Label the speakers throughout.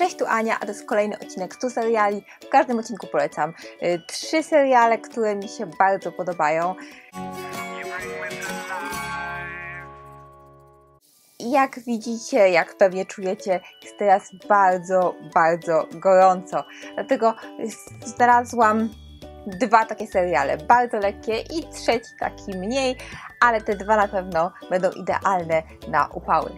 Speaker 1: Cześć, tu Ania, a to jest kolejny odcinek 100 seriali. W każdym odcinku polecam y, trzy seriale, które mi się bardzo podobają. Jak widzicie, jak pewnie czujecie, jest teraz bardzo, bardzo gorąco. Dlatego znalazłam dwa takie seriale, bardzo lekkie i trzeci taki mniej, ale te dwa na pewno będą idealne na upały.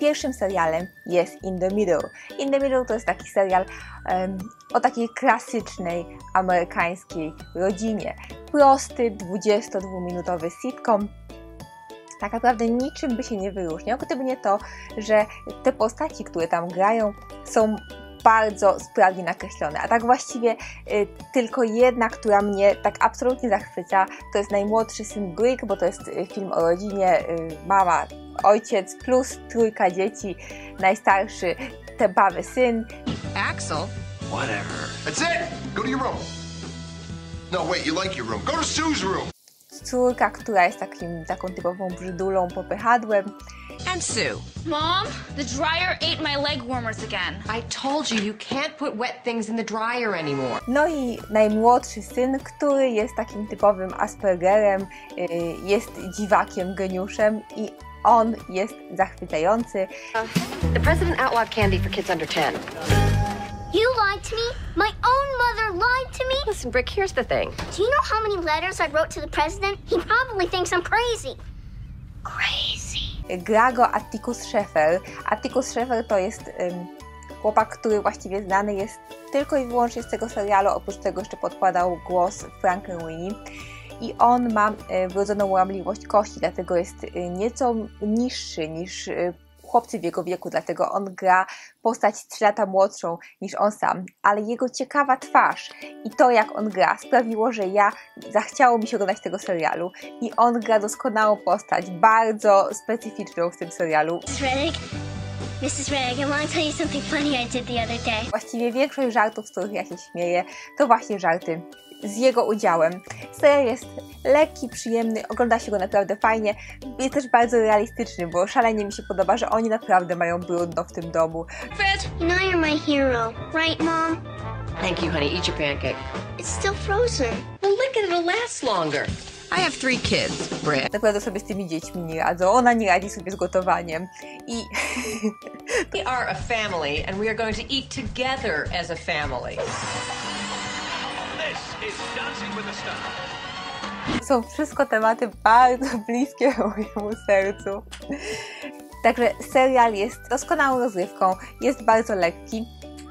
Speaker 1: Pierwszym serialem jest In the Middle. In the Middle to jest taki serial um, o takiej klasycznej amerykańskiej rodzinie. Prosty, 22-minutowy sitcom, tak naprawdę niczym by się nie wyróżniał, gdyby nie to, że te postaci, które tam grają, są bardzo sprawnie nakreślone. A tak właściwie y, tylko jedna, która mnie tak absolutnie zachwyca, to jest najmłodszy syn Brick, bo to jest y, film o rodzinie, y, mama, ojciec plus trójka dzieci, najstarszy te bawy syn.
Speaker 2: Axel?
Speaker 3: Whatever. That's it! Go to your room. No, wait, you like your room. Go to Sue's room!
Speaker 1: Córka, która jest takim, taką typową brzydulą, popychadłem.
Speaker 2: And Sue.
Speaker 4: Mom, the dryer ate my leg warmers again.
Speaker 2: I told you you can't put wet things in the dryer anymore.
Speaker 1: No i najmłodszy syn, który jest takim typowym Aspergerem, y, jest dziwakiem, geniuszem i on jest zachwycający.
Speaker 5: The president outlawed candy for kids under 10.
Speaker 6: You lied to me? My own mother lied to me?
Speaker 5: Listen, Brick, here's the thing.
Speaker 6: Do you know how many letters I wrote to the president? He probably thinks I'm crazy. Crazy.
Speaker 1: Gra go Atticus Sheffer. Atticus Sheffer to jest um, chłopak, który właściwie znany jest tylko i wyłącznie z tego serialu, oprócz tego jeszcze podkładał głos Frankenweenie. I on ma e, wrodzoną łamliwość kości, dlatego jest e, nieco niższy niż e, chłopcy w jego wieku, dlatego on gra postać 3 lata młodszą niż on sam, ale jego ciekawa twarz i to jak on gra sprawiło, że ja zachciało mi się oglądać tego serialu i on gra doskonałą postać, bardzo specyficzną w tym serialu.
Speaker 6: Mrs. Reddick, Mrs. Reddick, I want to tell you something funny I did the other day.
Speaker 1: Właściwie większość żartów, z których ja się śmieję, to właśnie żarty z jego udziałem. Serial jest lekki, przyjemny, ogląda się go naprawdę fajnie. Jest też bardzo realistyczny, bo szalenie mi się podoba, że oni naprawdę mają brudno w tym domu.
Speaker 4: Fred,
Speaker 6: You know you're my hero, right, Mom?
Speaker 5: Thank you, honey. Eat your pancake.
Speaker 6: It's still frozen.
Speaker 5: Well, lick it, it'll last longer.
Speaker 2: I have three kids, Britt.
Speaker 1: Naprawdę sobie z tymi dziećmi nie radzą. Ona nie radzi sobie z gotowaniem. I
Speaker 7: We are a family, and we are going to eat together as a family.
Speaker 1: Są wszystko tematy bardzo bliskie mojemu sercu. Także serial jest doskonałą rozrywką, jest bardzo lekki,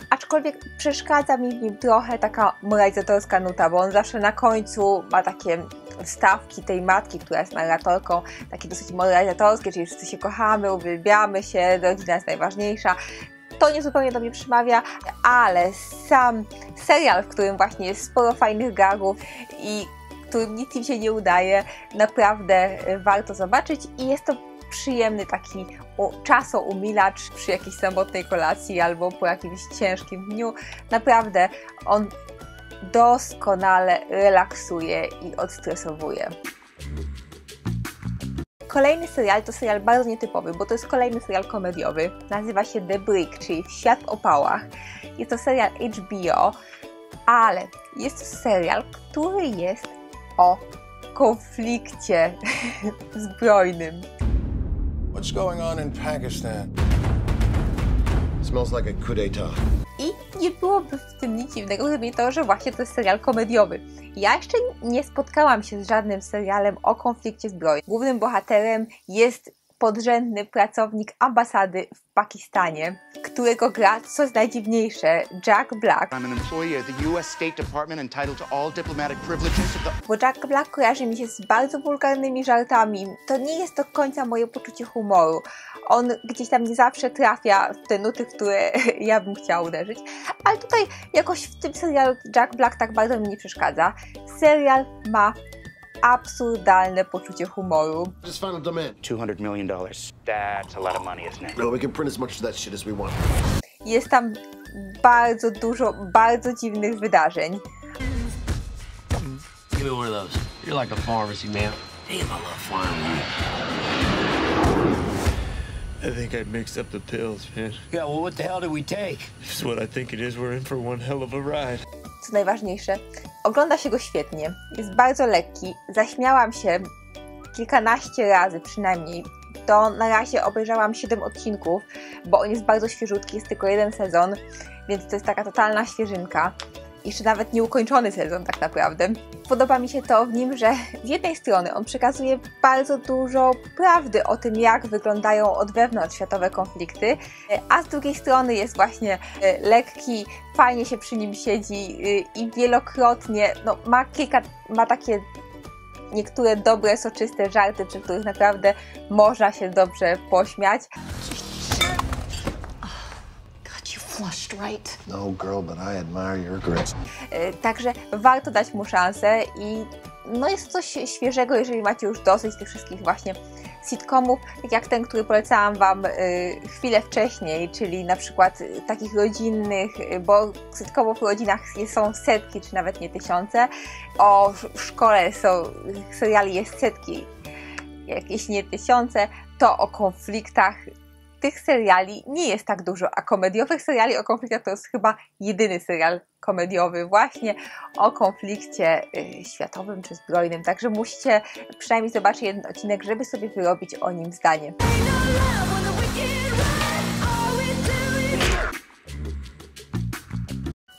Speaker 1: aczkolwiek przeszkadza mi w nim trochę taka moralizatorska nuta, bo on zawsze na końcu ma takie wstawki tej matki, która jest narratorką, takie dosyć moralizatorskie, czyli wszyscy się kochamy, uwielbiamy się, rodzina jest najważniejsza. To nie zupełnie do mnie przemawia, ale sam serial, w którym właśnie jest sporo fajnych gagów i którym nic im się nie udaje, naprawdę warto zobaczyć i jest to przyjemny taki czasoumilacz przy jakiejś samotnej kolacji albo po jakimś ciężkim dniu. Naprawdę on doskonale relaksuje i odstresowuje. Kolejny serial to serial bardzo nietypowy, bo to jest kolejny serial komediowy. Nazywa się The Brick, czyli Świat w opałach. Jest to serial HBO, ale jest to serial, który jest o konflikcie zbrojnym.
Speaker 8: What's going on in Pakistan?
Speaker 3: Smells like a coup d'etat.
Speaker 1: I nie byłoby w tym nic dziwnego, gdyby to, że właśnie to jest serial komediowy. Ja jeszcze nie spotkałam się z żadnym serialem o konflikcie zbrojnym. Głównym bohaterem jest podrzędny pracownik ambasady w Pakistanie, którego gra, co najdziwniejsze, Jack Black. Bo Jack Black kojarzy mi się z bardzo wulgarnymi żartami. To nie jest do końca moje poczucie humoru. On gdzieś tam nie zawsze trafia w te nuty, które ja bym chciała uderzyć. Ale tutaj jakoś w tym serialu Jack Black tak bardzo mi nie przeszkadza. Serial ma absurdalne poczucie humoru.
Speaker 3: Just found a demand.
Speaker 9: $200 million. That's a lot of money, isn't it?
Speaker 3: No, we can print as much of that shit as we want.
Speaker 1: Jest tam bardzo dużo bardzo dziwnych wydarzeń.
Speaker 10: Give me one of those. You're like a pharmacy, man. Damn, I love.
Speaker 11: I think I mixed up the pills, man.
Speaker 10: Yeah, well, what the hell did we take?
Speaker 11: It's what I think it is. We're in for one hell of a ride.
Speaker 1: Co najważniejsze, ogląda się go świetnie. Jest bardzo lekki. Zaśmiałam się kilkanaście razy przynajmniej. To na razie obejrzałam 7 odcinków, bo on jest bardzo świeżutki, jest tylko jeden sezon, więc to jest taka totalna świeżynka. Jeszcze nawet nieukończony sezon tak naprawdę. Podoba mi się to w nim, że z jednej strony on przekazuje bardzo dużo prawdy o tym, jak wyglądają od wewnątrz światowe konflikty, a z drugiej strony jest właśnie e, lekki, fajnie się przy nim siedzi e, i wielokrotnie no, ma kilka, ma takie niektóre dobre, soczyste żarty, przy których naprawdę można się dobrze pośmiać.
Speaker 2: Flushed right.
Speaker 3: No, girl, but I admire your grit.
Speaker 1: E, Także warto dać mu szansę i no jest coś świeżego, jeżeli macie już dosyć tych wszystkich właśnie sitcomów, tak jak ten, który polecałam Wam y, chwilę wcześniej, czyli na przykład y, takich rodzinnych, bo sitcomów w rodzinach są setki, czy nawet nie tysiące. O w szkole są, seriali jest setki, jakieś nie tysiące, to o konfliktach tych seriali nie jest tak dużo, a komediowych seriali o konfliktach to jest chyba jedyny serial komediowy właśnie o konflikcie y, światowym czy zbrojnym, także musicie przynajmniej zobaczyć jeden odcinek, żeby sobie wyrobić o nim zdanie.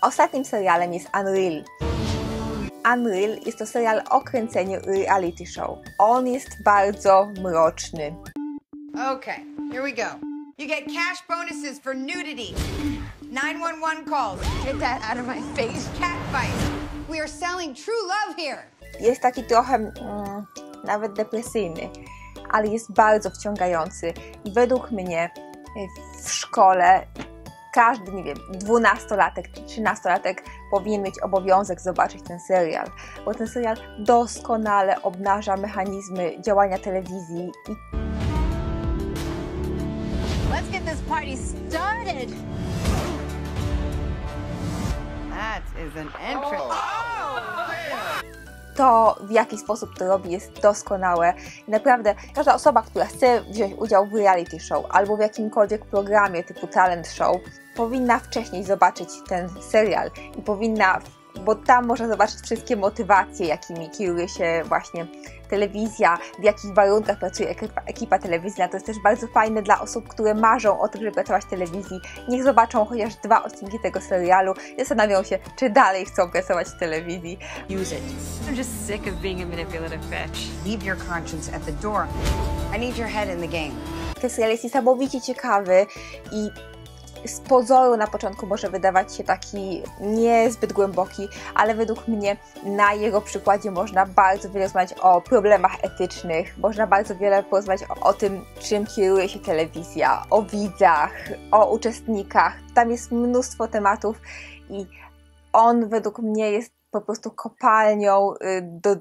Speaker 1: Ostatnim serialem jest Unreal. Unreal jest to serial o kręceniu reality show. On jest bardzo mroczny.
Speaker 12: Okay, here we go. You get cash bonuses for nudity. 911 calls. Get that out of my face. Cat fight. We are selling true love here.
Speaker 1: Jest taki trochę mm, nawet depresyjny, ale jest bardzo wciągający i według mnie y, w szkole każdy, nie wiem, dwunastolatek czy trzynastolatek powinien mieć obowiązek zobaczyć ten serial, bo ten serial doskonale obnaża mechanizmy działania telewizji i
Speaker 12: party started. That is an entrance.
Speaker 1: to, w jaki sposób to robi, jest doskonałe. I naprawdę każda osoba, która chce wziąć udział w reality show albo w jakimkolwiek programie typu talent show, powinna wcześniej zobaczyć ten serial i powinna, bo tam można zobaczyć wszystkie motywacje, jakimi kieruje się właśnie telewizja, w jakich warunkach pracuje ekipa, ekipa telewizyjna. To jest też bardzo fajne dla osób, które marzą o tym, żeby pracować w telewizji. Niech zobaczą chociaż dwa odcinki tego serialu i zastanawią się, czy dalej chcą pracować w telewizji.
Speaker 7: Use it. I'm just sick of being a manipulative bitch.
Speaker 12: Leave your conscience at the door. I need your head in the game.
Speaker 1: Ten serial jest niesamowicie ciekawy i z pozoru na początku może wydawać się taki niezbyt głęboki, ale według mnie na jego przykładzie można bardzo wiele rozmawiać o problemach etycznych, można bardzo wiele porozmawiać o, o tym, czym kieruje się telewizja, o widzach, o uczestnikach. Tam jest mnóstwo tematów i on według mnie jest po prostu kopalnią y, do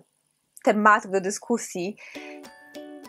Speaker 1: tematów, do dyskusji.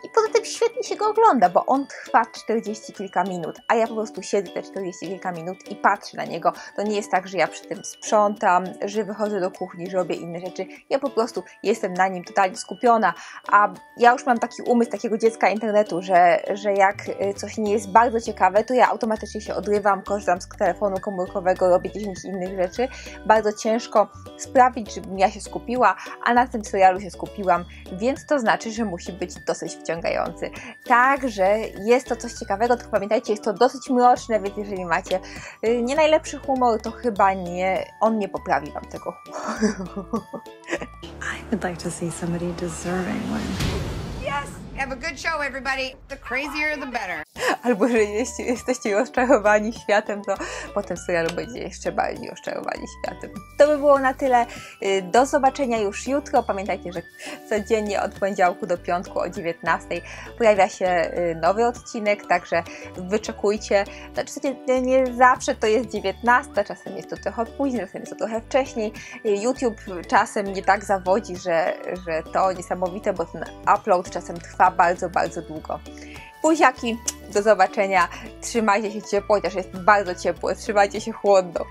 Speaker 1: I poza tym świetnie się go ogląda, bo on trwa 40 kilka minut, a ja po prostu siedzę te 40 kilka minut i patrzę na niego. To nie jest tak, że ja przy tym sprzątam, że wychodzę do kuchni, że robię inne rzeczy. Ja po prostu jestem na nim totalnie skupiona, a ja już mam taki umysł takiego dziecka internetu, że, że jak y, coś nie jest bardzo ciekawe, to ja automatycznie się odrywam, korzystam z telefonu komórkowego, robię 10 innych rzeczy. Bardzo ciężko sprawić, żebym ja się skupiła, a na tym serialu się skupiłam, więc to znaczy, że musi być dosyć wciągający. Także jest to coś ciekawego, tylko pamiętajcie, jest to dosyć mroczne, więc jeżeli macie y, nie najlepszy humor, to chyba nie, on nie poprawi wam tego humoru.
Speaker 13: I would like to see somebody deserving.
Speaker 12: Yes! Have a good show, everybody. The crazier, the better.
Speaker 1: Albo że jeśli jesteście rozczarowani światem, to po tym serialu będzie jeszcze bardziej rozczarowani światem. To by było na tyle. Y, Do zobaczenia już jutro. Pamiętajcie, że codziennie od poniedziałku do piątku o 19 pojawia się y, nowy odcinek, także wyczekujcie. Znaczy, nie- zawsze to jest 19, czasem jest to trochę później, czasem jest to trochę wcześniej. Y, YouTube czasem nie tak zawodzi, że, że to niesamowite, bo ten upload czasem trwa bardzo, bardzo długo. Buziaki, do zobaczenia. Trzymajcie się ciepło, chociaż jest bardzo ciepło. Trzymajcie się chłodno.